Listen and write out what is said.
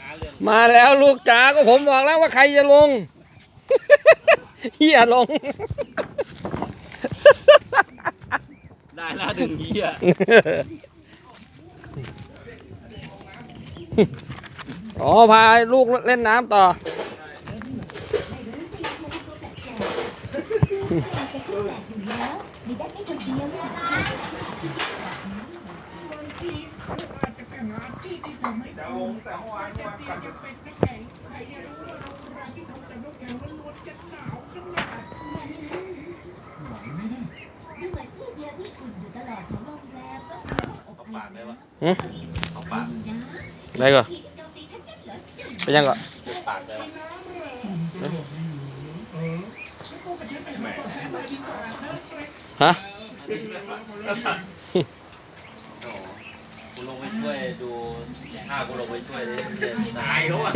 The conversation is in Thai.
หาเรื่องมาแล้วลูกจ๋าก็ผมบอกแล้วว่าใครจะลงเฮียลง ได้แล้วหนึ่งเหี้ยอ๋อพาลูกเล่นน้ำต่อเอาปากได้ป ะ หึ เอาปาก ได้ก่อนไปยังก่อน เก็บปากได้ปะแหม ฮะ ดูถ้ากูลงไปช่วยเลยตายแล้วอะ